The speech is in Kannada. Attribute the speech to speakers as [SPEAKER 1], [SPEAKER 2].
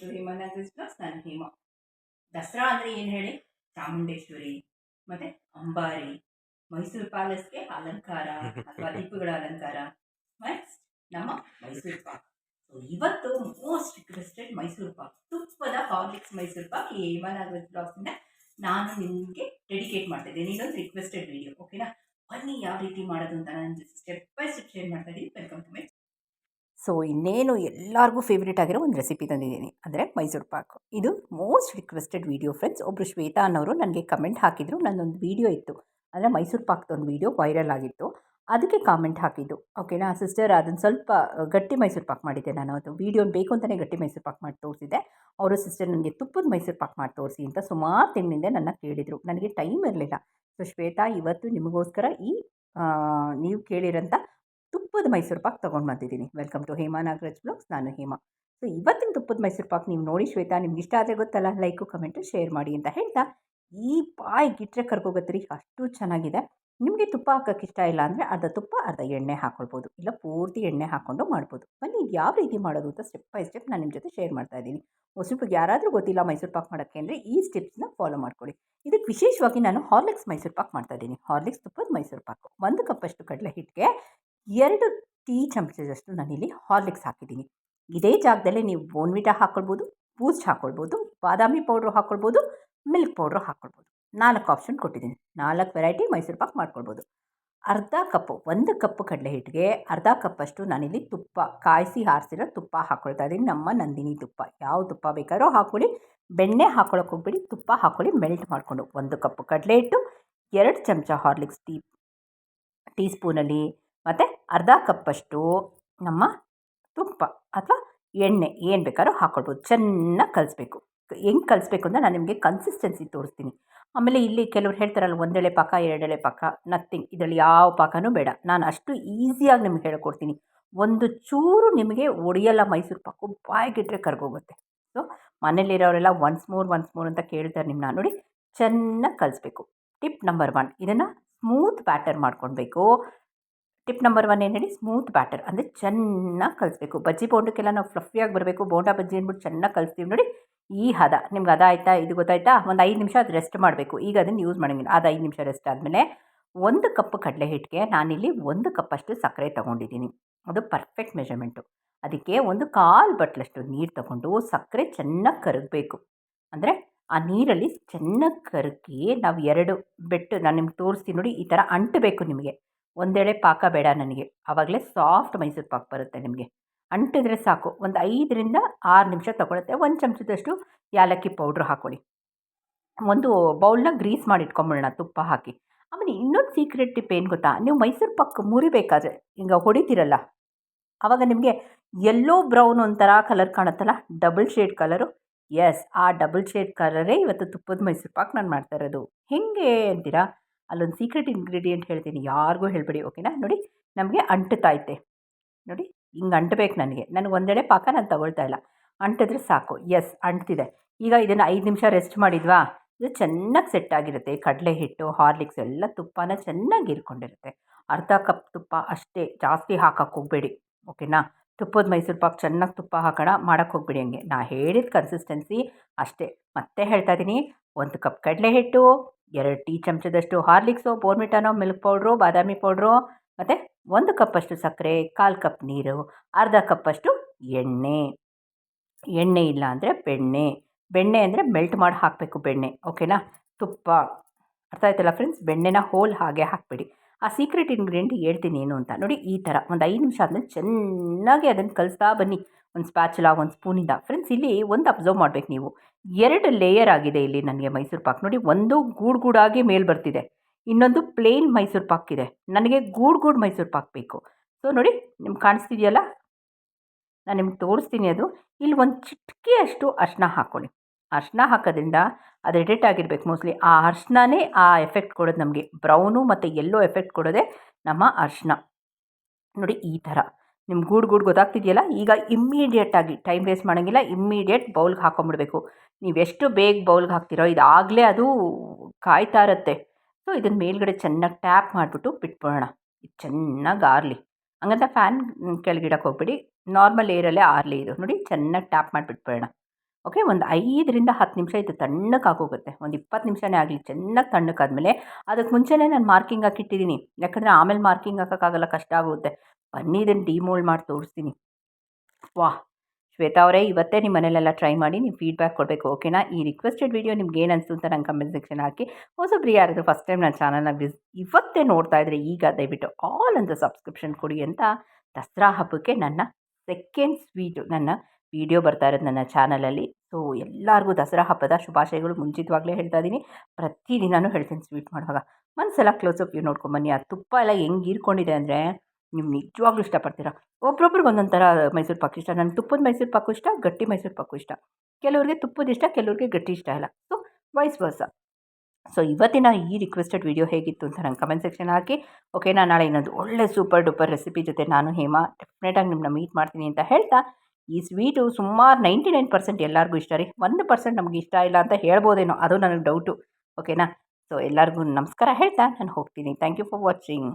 [SPEAKER 1] ಟು ಹಿಮನ ಪ್ಲಸ್ ನಾನು ಹೇಮ. ದಸರಾ ಅಂದರೆ ಏನು ಹೇಳಿ? ಚಾಮುಂಡೇಶ್ವರಿ ಮತ್ತೆ ಅಂಬಾರಿ ಮೈಸೂರು ಪ್ಯಾಲೇಸ್ಗೆ ಅಲಂಕಾರ ಅಥವಾ ದೀಪಗಳ ಅಲಂಕಾರ. ನಮ್ಮ ಮೈಸೂರು ಪಾಕ್ ಸೊ ಇವತ್ತು ಮೋಸ್ಟ್ ರಿಕ್ವೆಸ್ಟೆಡ್ ಮೈಸೂರು ಪಾಕ್ ತುಪ್ಪದ ಹಾರ್ಲಿಕ್ಸ್ ಮೈಸೂರು ಪಾಕ್ ಈ ಹೇಮನಗರ್ಸ್ ಇಂದ ನಾನು ನಿಮಗೆ ಡೆಡಿಕೇಟ್ ಮಾಡ್ತಾ ಇದ್ದೀನಿ. ಇನ್ನೊಂದು ರಿಕ್ವೆಸ್ಟೆಡ್ ವಿಡಿಯೋ ಓಕೆನಾ ಬನ್ನಿ ಯಾವ ರೀತಿ ಮಾಡೋದು ಅಂತ ನಾನು ಸ್ಟೆಪ್ ಬೈ ಸ್ಟೆಪ್ ಶೇರ್ ಮಾಡ್ತಾ ಇದ್ದೀನಿ. ವೆಲ್ಕಮ್ ಟು ಮೈ ಸೊ ಇನ್ನೇನು ಎಲ್ಲರಿಗೂ ಫೇವ್ರೇಟ್ ಆಗಿರೋ ಒಂದು ರೆಸಿಪಿ ತಂದಿದ್ದೀನಿ. ಅಂದರೆ ಮೈಸೂರು ಪಾಕ್. ಇದು ಮೋಸ್ಟ್ ರಿಕ್ವೆಸ್ಟೆಡ್ ವೀಡಿಯೋ ಫ್ರೆಂಡ್ಸ್ ಒಬ್ಬರು ಶ್ವೇತಾ ಅನ್ನೋರು ನನಗೆ ಕಮೆಂಟ್ ಹಾಕಿದ್ರು. ನನ್ನೊಂದು ವೀಡಿಯೋ ಇತ್ತು. ಅಂದರೆ ಮೈಸೂರು ಪಾಕ್ದೊಂದು ವೀಡಿಯೋ ವೈರಲ್ ಆಗಿತ್ತು. ಅದಕ್ಕೆ ಕಾಮೆಂಟ್ ಹಾಕಿದ್ದು. ಓಕೆನಾ ಸಿಸ್ಟರ್ ಅದನ್ನು ಸ್ವಲ್ಪ ಗಟ್ಟಿ ಮೈಸೂರು ಪಾಕ್ ಮಾಡಿದ್ದೆ ನಾನು. ಅದು ವೀಡಿಯೋ ಬೇಕು ಅಂತಲೇ ಗಟ್ಟಿ ಮೈಸೂರು ಪಾಕ್ ಮಾಡಿ ತೋರಿಸಿದ್ದೆ. ಅವರು ಸಿಸ್ಟರ್ ನನಗೆ ತುಪ್ಪದ ಮೈಸೂರು ಪಾಕ್ ಮಾಡಿ ತೋರಿಸಿ ಅಂತ ಸುಮಾರು ತಿಂಗಳಿಂದ ನನ್ನ ಕೇಳಿದರು. ನನಗೆ ಟೈಮ್ ಇರಲಿಲ್ಲ. ಸೊ ಶ್ವೇತಾ, ಇವತ್ತು ನಿಮಗೋಸ್ಕರ ಈ ನೀವು ಕೇಳಿರೋಂಥ ತುಪ್ಪದ ಮೈಸೂರು ಪಾಕ್ ತೊಗೊಂಡು ಬಂದಿದ್ದೀನಿ. Welcome to Hema Nagaraj blogs ನಾನು ಹೇಮಾ. ಸೊ ಇವತ್ತಿನ ತುಪ್ಪದ ಮೈಸೂರು ಪಾಕ್ ನೀವು ನೋಡಿ ಶ್ವೇತಾ, ನಿಮ್ಗೆ ಇಷ್ಟ ಆದರೆ ಗೊತ್ತಲ್ಲ ಲೈಕು ಕಮೆಂಟು ಶೇರ್ ಮಾಡಿ ಅಂತ ಹೇಳ್ತಾ, ಈ ಪಾಯ್ ಗಿಟ್ಟರೆ ಕರ್ಕೋಗತ್ತೀರಿ ಅಷ್ಟು ಚೆನ್ನಾಗಿದೆ. ನಿಮಗೆ ತುಪ್ಪ ಹಾಕೋಕ್ಕೆ ಇಷ್ಟ ಇಲ್ಲ ಅಂದರೆ ಅರ್ಧ ತುಪ್ಪ, ಅರ್ಧ ಎಣ್ಣೆ ಹಾಕ್ಕೊಳ್ಬೋದು ಇಲ್ಲ, ಪೂರ್ತಿ ಎಣ್ಣೆ ಹಾಕ್ಕೊಂಡು ಮಾಡ್ಬೋದು. ಬನ್ನಿ, ಇದು ಯಾವ ರೀತಿ ಮಾಡೋದು ಅಂತ ಸ್ಟೆಪ್ ಬೈ ಸ್ಟೆಪ್ ನಾನು ನಿಮ್ಮ ಜೊತೆ ಶೇರ್ ಮಾಡ್ತಾ ಇದ್ದೀನಿ. ಹೊಸಬ್ರಿಗೆ ಯಾರಾದರೂ ಗೊತ್ತಿಲ್ಲ ಮೈಸೂರು ಪಾಕ್ ಮಾಡೋಕ್ಕೆ ಅಂದರೆ ಈ ಸ್ಟೆಪ್ಸ್ನ ಫಾಲೋ ಮಾಡ್ಕೊಳ್ಳಿ ಇದಕ್ಕೆ ವಿಶೇಷವಾಗಿ ನಾನು ಹಾರ್ಲಿಕ್ಸ್ ಮೈಸೂರು ಪಾಕ್ ಮಾಡ್ತಾ ಇದ್ದೀನಿ. ಹಾರ್ಲಿಕ್ಸ್ ತುಪ್ಪದ ಮೈಸೂರು ಪಾಕು. ಒಂದು ಕಪ್ಪಷ್ಟು ಕಡಲೆ ಹಿಟ್ಟಿಗೆ ಎರಡು ಟೀ ಚಮಚದಷ್ಟು ನಾನಿಲ್ಲಿ ಹಾರ್ಲಿಕ್ಸ್ ಹಾಕಿದ್ದೀನಿ. ಇದೇ ಜಾಗದಲ್ಲೇ ನೀವು ಬೋನ್ವಿಟಾ ಹಾಕ್ಕೊಳ್ಬೋದು ಬೂಸ್ಟ್ ಹಾಕ್ಕೊಳ್ಬೋದು ಬಾದಾಮಿ ಪೌಡ್ರು ಹಾಕ್ಕೊಳ್ಬೋದು ಮಿಲ್ಕ್ ಪೌಡ್ರು ಹಾಕ್ಕೊಳ್ಬೋದು ನಾಲ್ಕು ಆಪ್ಷನ್ ಕೊಟ್ಟಿದ್ದೀನಿ. ನಾಲ್ಕು ವೆರೈಟಿ ಮೈಸೂರು ಪಾಕ್ ಮಾಡ್ಕೊಳ್ಬೋದು. ಅರ್ಧ ಕಪ್, ಒಂದು ಕಪ್ ಕಡಲೆ ಹಿಟ್ಟಿಗೆ ಅರ್ಧ ಕಪ್ಪಷ್ಟು ನಾನಿಲ್ಲಿ ತುಪ್ಪ, ಕಾಯಿಸಿ ಹಾರಿಸಿರೋ ತುಪ್ಪ ಹಾಕ್ಕೊಳ್ತಾ ಇದ್ದೀನಿ. ನಮ್ಮ ನಂದಿನಿ ತುಪ್ಪ. ಯಾವ ತುಪ್ಪ ಬೇಕಾದ್ರೂ ಹಾಕ್ಕೊಳ್ಳಿ ಬೆಣ್ಣೆ ಹಾಕ್ಕೊಳಕ್ಕೆ ಹೋಗ್ಬಿಡಿ. ತುಪ್ಪ ಹಾಕ್ಕೊಳ್ಳಿ ಮೆಲ್ಟ್ ಮಾಡಿಕೊಂಡು. ಒಂದು ಕಪ್ ಕಡಲೆ ಹಿಟ್ಟು, ಎರಡು ಚಮಚ ಹಾರ್ಲಿಕ್ಸ್ ಟೀ ಟೀ ಸ್ಪೂನಲ್ಲಿ ಮತ್ತು ಅರ್ಧ ಕಪ್ಪಷ್ಟು ನಮ್ಮ ತುಪ್ಪ ಅಥವಾ ಎಣ್ಣೆ ಏನು ಬೇಕಾದ್ರೂ ಹಾಕ್ಕೊಳ್ಬೋದು ಚೆನ್ನಾಗಿ ಕಲಿಸ್ಬೇಕು. ಹೆಂಗೆ ಕಲಿಸ್ಬೇಕು ಅಂತ ನಾನು ನಿಮಗೆ ಕನ್ಸಿಸ್ಟೆನ್ಸಿ ತೋರಿಸ್ತೀನಿ. ಆಮೇಲೆ ಇಲ್ಲಿ ಕೆಲವ್ರು ಹೇಳ್ತಾರಲ್ಲ, ಒಂದೆಳೆ ಪಾಕ, ಎರಡೆಳೆ ಪಾಕ ನಥಿಂಗ್ ಇದರಲ್ಲಿ ಯಾವ ಪಾಕನೂ ಬೇಡ. ನಾನು ಅಷ್ಟು ಈಸಿಯಾಗಿ ನಿಮ್ಗೆ ಹೇಳ್ಕೊಡ್ತೀನಿ. ಒಂದು ಚೂರು ನಿಮಗೆ ಒಡೆಯಲ್ಲ ಮೈಸೂರು ಪಾಕು ಬಾಯಿಗಿಟ್ರೆ ಕರ್ಗೋಗುತ್ತೆ. ಸೊ ಮನೇಲಿರೋರೆಲ್ಲ ಒನ್ಸ್ ಮೋರ್ ಒನ್ಸ್ ಮೋರ್ ಅಂತ ಕೇಳ್ತಾರೆ ನಿಮ್ಮನ್ನ ನೋಡಿ, ಚೆನ್ನಾಗಿ ಕಲಿಸ್ಬೇಕು. ಟಿಪ್ ನಂಬರ್ ಒನ್ ಇದನ್ನು ಸ್ಮೂತ್ ಬ್ಯಾಟರ್ ಮಾಡ್ಕೊಳ್ಬೇಕು. ಟಿಪ್ ನಂಬರ್ ಒನ್ ಏನು ಹೇಳಿ ಸ್ಮೂತ್ ಬ್ಯಾಟರ್ ಅಂದರೆ ಚೆನ್ನಾಗಿ ಕಲಿಸ್ಬೇಕು. ಬಜ್ಜಿ ಬೋಂಡಕ್ಕೆಲ್ಲ ನಾವು ಫ್ಲಫಿಯಾಗಿ ಬರಬೇಕು, ಬೋಂಡ ಬಜ್ಜಿ ಅಂದ್ಬಿಟ್ಟು ಚೆನ್ನಾಗಿ ಕಲಿಸ್ತೀವಿ ನೋಡಿ. ಈ ಹದ, ನಿಮ್ಗೆ ಅದ ಆಯಿತಾ, ಇದು ಗೊತ್ತಾಯ್ತಾ? ಒಂದು ಐದು ನಿಮಿಷ ಅದು ರೆಸ್ಟ್ ಮಾಡಬೇಕು. ಈಗ ಅದನ್ನು ಯೂಸ್ ಮಾಡೋಂಗಿಲ್ಲ. ಅದು ಐದು ನಿಮಿಷ ರೆಸ್ಟ್ ಆದಮೇಲೆ ಒಂದು ಕಪ್ ಕಡಲೆ ಹಿಟ್ಟಿಗೆ ನಾನಿಲ್ಲಿ ಒಂದು ಕಪ್ಪಷ್ಟು ಸಕ್ಕರೆ ತೊಗೊಂಡಿದ್ದೀನಿ. ಅದು ಪರ್ಫೆಕ್ಟ್ ಮೆಷರ್ಮೆಂಟು ಅದಕ್ಕೆ ಒಂದು ಕಾಲು ಬಟ್ಲಷ್ಟು ನೀರು ತಗೊಂಡು ಸಕ್ಕರೆ ಚೆನ್ನಾಗಿ ಕರಗಬೇಕು. ಅಂದರೆ ಆ ನೀರಲ್ಲಿ ಚೆನ್ನಾಗಿ ಕರಗಿ ನಾವು ಎರಡು ಬೆಟ್ಟು, ನಾನು ನಿಮ್ಗೆ ತೋರಿಸ್ತೀನಿ ನೋಡಿ, ಈ ಥರ ಅಂಟಬೇಕು ನಿಮಗೆ. ಒಂದೆಳೆ ಪಾಕ ಬೇಡ ನನಗೆ. ಆವಾಗಲೇ ಸಾಫ್ಟ್ ಮೈಸೂರು ಪಾಕ್ ಬರುತ್ತೆ ನಿಮಗೆ. ಅಂಟಿದ್ರೆ ಸಾಕು. ಒಂದು ಐದರಿಂದ ಆರು ನಿಮಿಷ ತಗೊಳುತ್ತೆ. ಒಂದು ಚಮಚದಷ್ಟು ಯಾಲಕ್ಕಿ ಪೌಡ್ರ್ ಹಾಕ್ಕೊಳ್ಳಿ ಒಂದು ಬೌಲ್ನ ಗ್ರೀಸ್ ಮಾಡಿ ಇಟ್ಕೊಂಬಿಡೋಣ, ತುಪ್ಪ ಹಾಕಿ. ಆಮೇಲೆ ಇನ್ನೊಂದು ಸೀಕ್ರೆಟ್ ಟಿಪ್ ಏನು ಗೊತ್ತಾ? ನೀವು ಮೈಸೂರು ಪಾಕ್ ಮುರಿಬೇಕಾದ್ರೆ, ಹಿಂಗೆ ಹೊಡಿತೀರಲ್ಲ? ಆವಾಗ ನಿಮಗೆ ಎಲ್ಲೋ ಬ್ರೌನ್ ಒಂಥರ ಕಲರ್ ಕಾಣುತ್ತಲ್ಲ? ಡಬಲ್ ಶೇಡ್ ಕಲರು ಎಸ್ ಆ ಡಬಲ್ ಶೇಡ್ ಕಲರೇ ಇವತ್ತು ತುಪ್ಪದ ಮೈಸೂರು ಪಾಕ್ ನಾನು ಮಾಡ್ತಾ ಇರೋದು. ಹೇಗೆ ಅಂತೀರಾ? ಅಲ್ಲೊಂದು ಸೀಕ್ರೆಟ್ ಇಂಗ್ರೀಡಿಯೆಂಟ್ ಹೇಳ್ತೀನಿ. ಯಾರಿಗೂ ಹೇಳಬೇಡಿ ಓಕೆನಾ ನೋಡಿ, ನಮಗೆ ಅಂಟುತ್ತೈತೆ ನೋಡಿ, ಹಿಂಗೆ ಅಂಟಬೇಕು ನನಗೆ. ನನಗೆ ಒಂದೆಡೆ ಪಾಕ ನಾನು ತಗೊಳ್ತಾ ಇಲ್ಲ. ಅಂಟಿದ್ರೆ ಸಾಕು. ಎಸ್ ಅಂಟ್ತಿದೆ. ಈಗ ಇದನ್ನು ಐದು ನಿಮಿಷ ರೆಸ್ಟ್ ಮಾಡಿದ್ವಾ? ಇದು ಚೆನ್ನಾಗಿ ಸೆಟ್ ಆಗಿರುತ್ತೆ. ಕಡಲೆ ಹಿಟ್ಟು ಹಾರ್ಲಿಕ್ಸ್ ಎಲ್ಲ ತುಪ್ಪನ ಚೆನ್ನಾಗಿ ಇರ್ಕೊಂಡಿರುತ್ತೆ ಅರ್ಧ ಕಪ್ ತುಪ್ಪ ಅಷ್ಟೇ. ಜಾಸ್ತಿ ಹಾಕಕ್ಕೆ ಹೋಗಬೇಡಿ ಓಕೆನಾ ತುಪ್ಪದ ಮೈಸೂರು ಪಾಕ್ ಚೆನ್ನಾಗಿ ತುಪ್ಪ ಹಾಕೋಣ. ಮಾಡೋಕ್ಕೆ ಹೋಗ್ಬೇಡಿ ಹಂಗೆ. ನಾ ಹೇಳಿದ ಕನ್ಸಿಸ್ಟೆನ್ಸಿ ಅಷ್ಟೇ. ಮತ್ತೆ ಹೇಳ್ತಾ ಇದ್ದೀನಿ ಒಂದು ಕಪ್ ಕಡಲೆ ಹಿಟ್ಟು ಎರಡು ಟೀ ಚಮಚದಷ್ಟು ಹಾರ್ಲಿಕ್ಸು ಬೋರ್ಮಿಟಾನೋ ಮಿಲ್ಕ್ ಪೌಡ್ರು ಬಾದಾಮಿ ಪೌಡ್ರು ಮತ್ತು ಒಂದು ಕಪ್ಪಷ್ಟು ಸಕ್ಕರೆ, ಕಾಲು ಕಪ್ ನೀರು, ಅರ್ಧ ಕಪ್ಪಷ್ಟು ಎಣ್ಣೆ. ಎಣ್ಣೆ ಇಲ್ಲ ಅಂದರೆ ಬೆಣ್ಣೆ. ಬೆಣ್ಣೆ ಅಂದರೆ ಮೆಲ್ಟ್ ಮಾಡಿ ಹಾಕಬೇಕು ಬೆಣ್ಣೆ ಓಕೆನಾ ತುಪ್ಪ. ಅರ್ಥ ಆಯ್ತಲ್ಲ ಫ್ರೆಂಡ್ಸ್ ಬೆಣ್ಣೆನ ಹೋಲ್ ಹಾಗೆ ಹಾಕಬೇಡಿ. ಆ ಸೀಕ್ರೆಟ್ ಇಂಗ್ರೀಡಿಯೆಂಟ್ ಹೇಳ್ತೀನಿ ಏನು ಅಂತ. ನೋಡಿ, ಈ ಥರ ಒಂದು ಐದು ನಿಮಿಷ ಆದಮೇಲೆ ಚೆನ್ನಾಗಿ ಅದನ್ನು ಕಲಿಸ್ತಾ ಬನ್ನಿ. ಒಂದು ಸ್ಪ್ಯಾಚುಲ ಒಂದು ಸ್ಪೂನಿಂದ ಫ್ರೆಂಡ್ಸ್ ಇಲ್ಲಿ ಒಂದು ಅಬ್ಸರ್ವ್ ಮಾಡಬೇಕು ನೀವು. ಎರಡು ಲೇಯರ್ ಆಗಿದೆ ಇಲ್ಲಿ ನನಗೆ ಮೈಸೂರು ಪಾಕ್. ನೋಡಿ, ಒಂದು ಗೂಡು ಗೂಡಾಗಿ ಮೇಲೆ ಬರ್ತಿದೆ. ಇನ್ನೊಂದು ಪ್ಲೇನ್ ಮೈಸೂರು ಪಾಕ್ ಇದೆ. ನನಗೆ ಗೂಡು ಗೂಡು ಮೈಸೂರು ಪಾಕ್ ಬೇಕು. ಸೊ ನೋಡಿ, ನಿಮ್ಗೆ ಕಾಣಿಸ್ತಿದೆಯಲ್ಲ? ನಾನು ನಿಮ್ಗೆ ತೋರಿಸ್ತೀನಿ ಅದು. ಇಲ್ಲಿ ಒಂದು ಚಿಟಿಕೆಯಷ್ಟು ಅರ್ಶಿನ ಹಾಕ್ಕೊಳ್ಳಿ ಅರ್ಶಿನ ಹಾಕೋದ್ರಿಂದ ಅದು ಎಡಿಟ್ ಆಗಿರ್ಬೇಕು ಮೋಸ್ಟ್ಲಿ ಆ ಅರಿಶಿನನೇ ಆ ಎಫೆಕ್ಟ್ ಕೊಡೋದು ನಮಗೆ. ಬ್ರೌನು ಮತ್ತು ಎಲ್ಲೋ ಎಫೆಕ್ಟ್ ಕೊಡೋದೇ ನಮ್ಮ ಅರ್ಶಿನ ನೋಡಿ, ಈ ಥರ. ನಿಮ್ಮ ಗೂಡು ಗೂಡು ಗೊತ್ತಾಗ್ತಿದೆಯಲ್ಲ? ಈಗ ಇಮ್ಮಿಡಿಯೇಟಾಗಿ ಟೈಮ್ ವೇಸ್ಟ್ ಮಾಡೋಂಗಿಲ್ಲ ಇಮ್ಮಿಡಿಯೇಟ್ ಬೌಲ್ಗೆ ಹಾಕೊಂಬಿಡ್ಬೇಕು. ನೀವು ಎಷ್ಟು ಬೇಗ ಬೌಲ್ಗೆ ಹಾಕ್ತಿರೋ, ಇದಾಗಲೇ ಅದು ಕಾಯ್ತಾ ಇರುತ್ತೆ. ಸೊ ಇದನ್ನ ಮೇಲ್ಗಡೆ ಚೆನ್ನಾಗಿ ಟ್ಯಾಪ್ ಮಾಡಿಬಿಟ್ಟು ಬಿಟ್ಬಿಡೋಣ. ಇದು ಚೆನ್ನಾಗಿ ಆರಲಿ. ಹಂಗಂತ ಫ್ಯಾನ್ ಕೆಳಗಿಡಕ್ಕೆ ಹೋಗ್ಬಿಡಿ. ನಾರ್ಮಲ್ ಏರಲ್ಲೇ ಆರಲಿ ಇದು. ನೋಡಿ, ಚೆನ್ನಾಗಿ ಟ್ಯಾಪ್ ಮಾಡಿ ಬಿಟ್ಬಿಡೋಣ. ಓಕೆ ಒಂದು ಐದರಿಂದ ಹತ್ತು ನಿಮಿಷ ಇದು ತಣ್ಣಕ್ಕಾಗೋಗುತ್ತೆ ಒಂದು ಇಪ್ಪತ್ತು ನಿಮಿಷನೇ ಆಗಲಿ, ಚೆನ್ನಾಗಿ ತಣ್ಣಕ್ಕಾದ್ಮೇಲೆ ಅದಕ್ಕೆ ಮುಂಚೆನೇ ನಾನು ಮಾರ್ಕಿಂಗ್ ಹಾಕಿಟ್ಟಿದ್ದೀನಿ ಯಾಕಂದರೆ ಆಮೇಲೆ ಮಾರ್ಕಿಂಗ್ ಹಾಕೋಕ್ಕಾಗಲ್ಲ, ಕಷ್ಟ ಆಗುತ್ತೆ. ಬನ್ನಿ ಇದನ್ನು ಡಿಮೋಲ್ಡ್ ಮಾಡಿ ತೋರಿಸ್ತೀನಿ. ವಾಹ್ ಶ್ವೇತಾ ಅವರೇ, ಇವತ್ತೇ ನಿಮ್ಮ ಮನೇಲೆಲ್ಲ ಟ್ರೈ ಮಾಡಿ ನೀವು ಫೀಡ್ಬ್ಯಾಕ್ ಕೊಡಬೇಕು ಓಕೆನಾ ಈ ರಿಕ್ವೆಸ್ಟೆಡ್ ವಿಡಿಯೋ ನಿಮ್ಗೆ ಏನು ಅಂತ ನಂಗೆ ಕಮೆಂಟ್ ಸೆಕ್ಷನ್ ಹಾಕಿ. ಹೊಸಬ್ರು ಯಾರಾದರೂ ಫಸ್ಟ್ ಟೈಮ್ ನನ್ನ ಚಾನಲ್ನ ವಿಸ್ ಇವತ್ತೇ ನೋಡ್ತಾ ಇದ್ದರೆ ಈಗ ದಯವಿಟ್ಟು ಆಲ್ ಅಂತ ಸಬ್ಸ್ಕ್ರಿಪ್ಷನ್ ಕೊಡಿ ಅಂತ ದಸರಾ ಹಬ್ಬಕ್ಕೆ ನನ್ನ ಸೆಕೆಂಡ್ ಸ್ವೀಟು ನನ್ನ ವಿಡಿಯೋ ಬರ್ತಾ ಇರೋದು ನನ್ನ ಚಾನಲಲ್ಲಿ ಸೊ ಎಲ್ಲರಿಗೂ ದಸರಾ ಹಬ್ಬದ ಶುಭಾಶಯಗಳು ಮುಂಚಿತವಾಗಲೇ ಹೇಳ್ತಾ ಇದ್ದೀನಿ. ಪ್ರತಿದಿನವೂ ಹೇಳ್ತೀನಿ ಸ್ವೀಟ್ ಮಾಡುವಾಗ. ಒಂದ್ಸಲ ಕ್ಲೋಸಪ್ ವ್ಯೂ ನೋಡ್ಕೊಂಬನ್ನಿ ಆ ತುಪ್ಪ ಎಲ್ಲ ಹೆಂಗೆ ಇರ್ಕೊಂಡಿದೆ ಅಂದರೆ ನೀವು ನಿಜವಾಗ್ಲೂ ಇಷ್ಟಪಡ್ತೀರಾ? ಒಬ್ಬೊಬ್ರಿಗೆ ಒಂದೊಂದು ಥರ ಮೈಸೂರು ಪಾಕು ಇಷ್ಟ ನನಗೆ ತುಪ್ಪದ ಮೈಸೂರು ಪಾಕು ಇಷ್ಟ, ಗಟ್ಟಿ ಮೈಸೂರು ಪಾಕು ಇಷ್ಟ. ಕೆಲವ್ರಿಗೆ ತುಪ್ಪದ ಇಷ್ಟ, ಕೆಲವ್ರಿಗೆ ಗಟ್ಟಿ ಇಷ್ಟ ಇಲ್ಲ ಸೊ ವೈಸ್ ವರ್ಸ ಸೊ, ಇವತ್ತಿನ ಈ ರಿಕ್ವೆಸ್ಟೆಡ್ ವಿಡಿಯೋ ಹೇಗಿತ್ತು ಅಂತ ನಂಗೆ ಕಮೆಂಟ್ ಸೆಕ್ಷನ್ ಹಾಕಿ. ಓಕೆ ನಾನು ನಾಳೆ ಇನ್ನೊಂದು ಒಳ್ಳೆ ಸೂಪರ್ ಡೂಪರ್ ರೆಸಿಪಿ ಜೊತೆ ನಾನು, ಹೇಮಾ ಡೆಫಿನೆಟಾಗಿ ನಿಮ್ಮನ್ನ ಮೀಟ್ ಮಾಡ್ತೀನಿ ಅಂತ ಹೇಳ್ತಾ, ಈ ಸ್ವೀಟು ಸುಮಾರು ನೈಂಟಿ ನೈನ್ ಪರ್ಸೆಂಟ್ ಎಲ್ಲರಿಗೂ ಇಷ್ಟ ರೀ. ಒಂದು ಪರ್ಸೆಂಟ್ ನಮಗೆ ಇಷ್ಟ ಇಲ್ಲ ಅಂತ ಹೇಳ್ಬೋದೇನೋ, ಅದು ನನಗೆ ಡೌಟು ಓಕೆನಾ ಸೊ, ಎಲ್ಲರಿಗೂ ನಮಸ್ಕಾರ ಹೇಳ್ತಾ, ನಾನು ಹೋಗ್ತೀನಿ. Thank you for watching